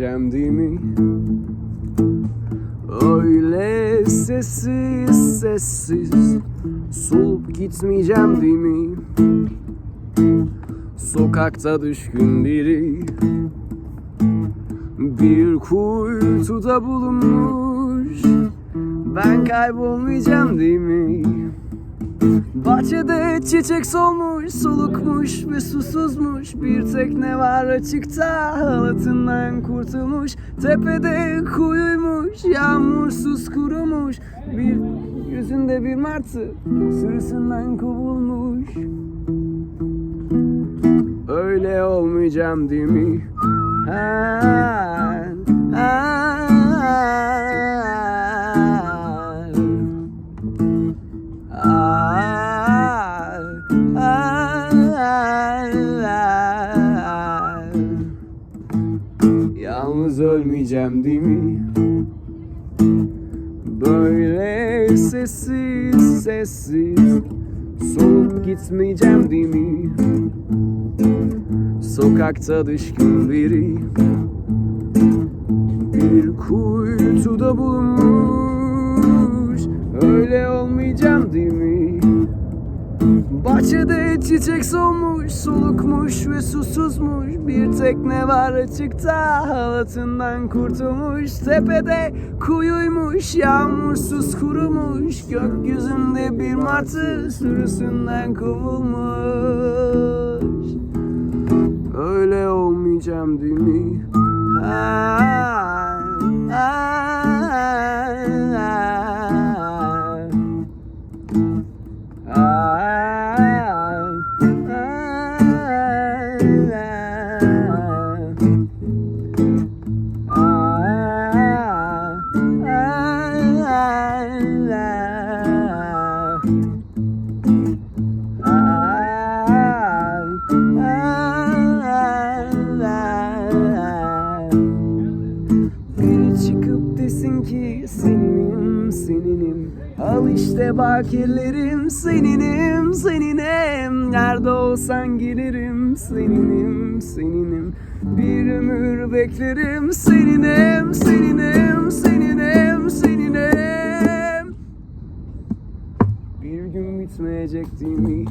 eğleneceğim değil mi? Öyle sessiz sessiz Solup gitmeyeceğim değil mi? Sokakta düşkün biri Bir kuytuda bulunmuş Ben kaybolmayacağım değil mi? Bahçede çiçek solmuş, solukmuş ve susuzmuş. Bir tekne var açıkta, halatından kurtulmuş. Tepede kuyuymuş, yağmursuz kurumuş. Bir yüzünde bir martı, sürüsünden kovulmuş. Öyle olmayacağım değil mi? Ha, ha, Ay, Yalnız ölmeyeceğim değil mi? Böyle sessiz sessiz Solup gitmeyeceğim değil mi? Sokakta düşkün biri Bir kuytuda bulunmuş Öyle olmayacağım değil mi? Bahçede çiçek solmuş, solukmuş ve susuzmuş tekne var açıkta, halatından kurtulmuş Tepede kuyuymuş, yağmursuz kurumuş. Gökyüzünde bir martı sürüsünden kovulmuş. Öyle olmayacağım değil mi? Ay, seninim Al işte bakirlerim seninim seninim. Nerede olsan gelirim seninim seninim. Bir ömür beklerim seninim seninim seninim seninim. Bir gün bitmeyecek değil mi?